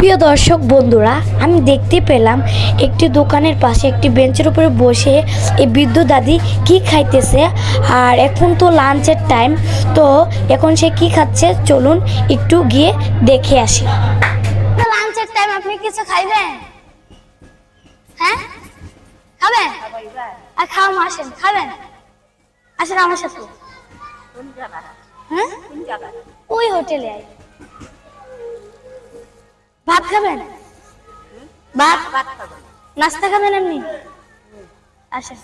প্রিয় দর্শক বন্ধুরা, আমি দেখতে পেলাম একটি দোকানের পাশে একটি বেঞ্চের উপরে বসে এই বৃদ্ধ দাদি কি খাইতেছে আর এখন তো লাঞ্চের টাইম তো এখন সে কি খাচ্ছে চলুন একটু গিয়ে দেখে আসি। লাঞ্চের টাইম আপনি কিছু খাইবেন? হ্যাঁ? খাবেন? আর খাওয়া আসেন, খাবেন? আসেন আমার সাথে। হ্যাঁ? ওই হোটেলে ভাত খাবেন? ভাত? নাস্তা খাবেন এমনি? আসেন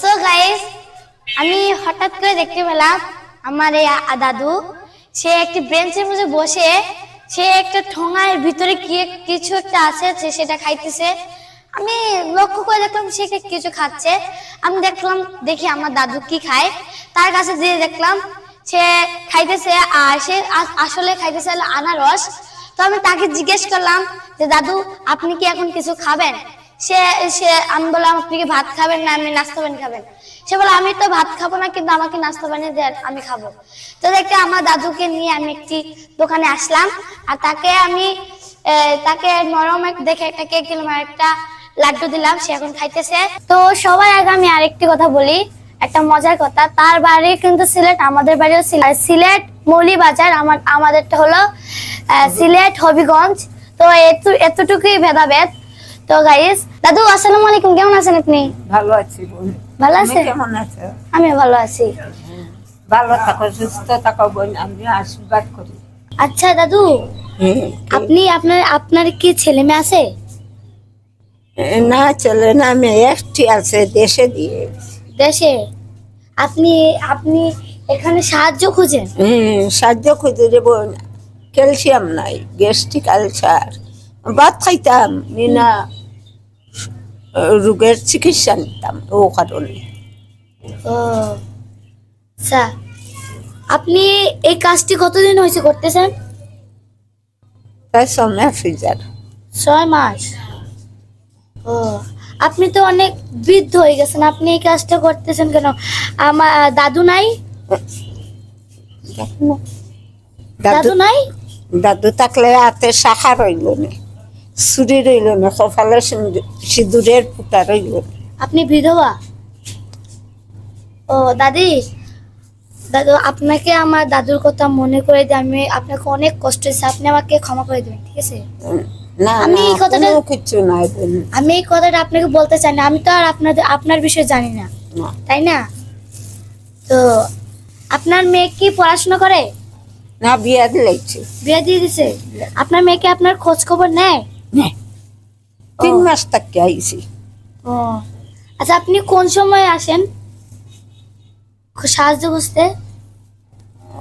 সো গাইস আমি হঠাৎ করে দেখতে পেলাম আমার এই দাদু, সে একটি বেঞ্চের মধ্যে বসে সে একটা ঠোঙার ভিতরে কি কিছু একটা আছে সে সেটা খাইতেছে। আমি লক্ষ্য করে দেখলাম সে কিছু খাচ্ছে। আমি দেখলাম, দেখি আমার দাদু কি খায়। তার কাছে যেয়ে দেখলাম, সে খাইতেছে আর সে আসলে খাইতেছে আনারস। তো আমি তাকে জিজ্ঞেস করলাম যে, দাদু, আপনি কি এখন কিছু খাবেন? সে সে, আমি বললাম, আপনি কি ভাত খাবেন না? আমি নাস্তা পানি খাবেন? সে বলে আমি তো ভাত খাব না, কিন্তু আমাকে নাস্তা বানিয়ে দেন আমি খাব। তো দেখতে আমার দাদুকে নিয়ে আমি একটি দোকানে আসলাম। আর তাকে আমি তাকে নরম দেখে একটা কেক দিলাম আর একটা লাড্ডু দিলাম, সে এখন খাইতেছে। তো সবার আগে আমি আরেকটি কথা বলি, একটা মজার কথা। তার বাড়ি কিন্তু সিলেট, আমাদের বাড়িও সিলেট। সিলেট মৌলিবাজার, আমার, আমাদেরটা হলো সিলেট হবিগঞ্জ। তো এত, এতটুকুই ভেদাভেদ। তো গাইস দাদু আসসালামু আলাইকুম কেমন আছেন আপনি? ভালো আছি বোন ভালো আছেন? কেমন আছো? আমি ভালো আছি। ভালো থাকো সুস্থ থাকো বোন আমি আশীর্বাদ করি। আচ্ছা দাদু আপনি আপনার আপনার কি ছেলে মেয়ে আছে? না চলে না আমি একটি আছে দেশে দিয়ে দেশে? আপনি আপনি এখানে সাহায্য খুঁজেন? হুম, সাহায্য খুঁজে যে বোন ক্যালসিয়াম নাই গ্যাস্ট্রিক আলসার। ভাত খাইতাম নিনা। রোগের চিকিৎসা নিতাম ও কারণে। ও আচ্ছা। আপনি এই কাজটি কতদিন হয়েছে করতেছেন? ফ্রিজার ছয় মাস ও আপনি তো অনেক বৃদ্ধ হয়ে গেছেন। আপনি এই কাজটা করতেছেন কেন? আমার দাদু নাই? দাদু দাদু নাই? দাদু থাকলে হাতে শাখা রইল না। চুরি রইল না কপালে সিঁদুরের ফুটা রইল। আপনি বিধবা? ও দাদি দাদু আপনাকে আমার দাদুর কথা মনে করে দিয়ে আমি আপনাকে অনেক কষ্ট হয়েছে আপনি আমাকে ক্ষমা করে দেবেন ঠিক আছে? না আমি এই কথাটা- কিছু বোন আমি এই কথাটা আপনাকে বলতে চাই না। আমি তো আর আপনাদের আপনার বিষয়ে জানি না। না। তাই না? তো আপনার মেয়ে কি পড়াশোনা করে? না বিয়া দিলাইছি বিয়ে দিয়ে দিছে? আপনার মেয়েকে আপনার খোঁজ খবর নেয়? তিন মাস থাকি আইছি। ও। আচ্ছা আপনি কোন সময় আসেন? সাহায্য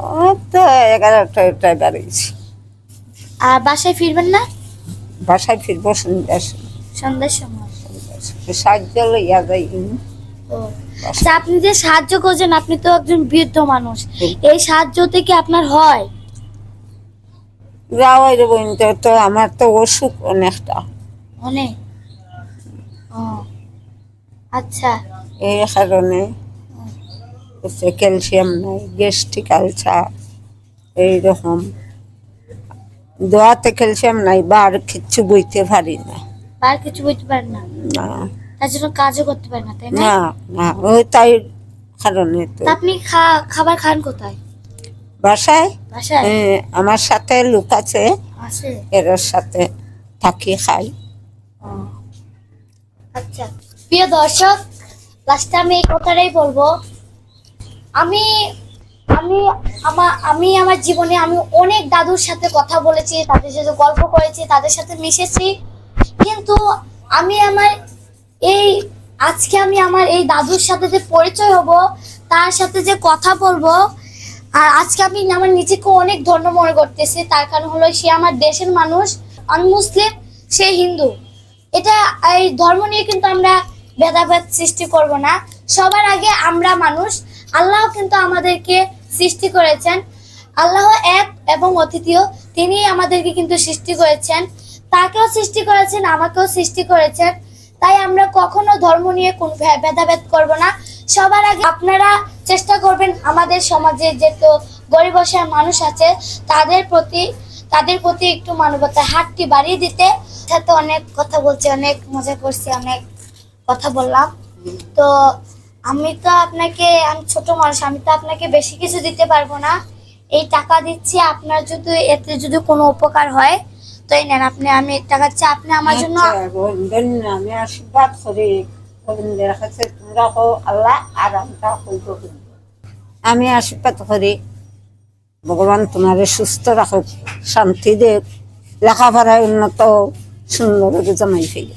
ও তো এগারোটা বেড়াইছি আর বাসায় ফিরবেন না? বাসায় ফিরবো সন্ধ্যার সময়। সন্ধ্যার সময়। সাহায্য লইয়া যাই। ও। আচ্ছা আপনি যে সাহায্য করছেন আপনি তো একজন বৃদ্ধ মানুষ। এই সাহায্যতে কি আপনার হয়? যাওয়াই রে তো আমার তো অসুখ অনেকটা। অনেক? ও আচ্ছা। এই কারণে হচ্ছে ক্যালসিয়াম নাই গ্যাস্ট্রিক আলসার এইরকম। দোয়াতে ক্যালসিয়াম নাই বা আর কিচ্ছু বইতে পারি না। আর কিছু বুঝতে পারেন না? না। তার জন্য কাজও করতে পারেন না তাই না? না ওই তাই কারণে তো। আপনি খাবার খান কোথায়? বাসায়? আমার সাথে লোক আছে। আছে? এর সাথে থাকি খাই। আচ্ছা। প্রিয় দর্শক লাস্টে আমি এই কথাটাই বলব। আমি আমি আমার আমি আমার জীবনে আমি অনেক দাদুর সাথে কথা বলেছি তাদের সাথে গল্প করেছি তাদের সাথে মিশেছি। কিন্তু আমি আমার এই আজকে আমি আমার এই দাদুর সাথে যে পরিচয় হব তার সাথে যে কথা বলব আর আজকে আমি আমার নিজেকে অনেক ধন্য মনে করতেছি। তার কারণ হলো সে আমার দেশের মানুষ, আমি মুসলিম, সে হিন্দু। এটা এই ধর্ম নিয়ে কিন্তু আমরা ভেদাভেদ সৃষ্টি করব না। সবার আগে আমরা মানুষ। আল্লাহ কিন্তু আমাদেরকে সৃষ্টি করেছেন। আল্লাহ এক এবং অতিথিও তিনি আমাদেরকে কিন্তু সৃষ্টি করেছেন। তাকেও সৃষ্টি করেছেন, আমাকেও সৃষ্টি করেছেন। তাই আমরা কখনো ধর্ম নিয়ে কোন ভেদাভেদ করব না। সবার আগে আপনারা চেষ্টা করবেন আমাদের সমাজে যে তো গরিব অসহায় মানুষ আছে, তাদের প্রতি তাদের প্রতি একটু মানবতার হাতটি বাড়িয়ে দিতে। সাথে অনেক কথা বলছি, অনেক মজা করছি, অনেক কথা বললাম। তো আমি তো আপনাকে, আমি ছোট মানুষ, আমি তো আপনাকে বেশি কিছু দিতে পারব না। এই টাকা দিচ্ছি, আপনার যদি, এতে যদি কোনো উপকার হয়, তো এই নেন, আপনি, আমি টাকা চাই আপনি আমার জন্য আমি আশীর্বাদ করি। গোবিন্দের কাছে আল্লাহ হইব আমি আশীর্বাদ করি। ভগবান তোমারে সুস্থ রাখুক শান্তি দেখ লেখাপড়ায় উন্নত সুন্দর জামাই ফেলে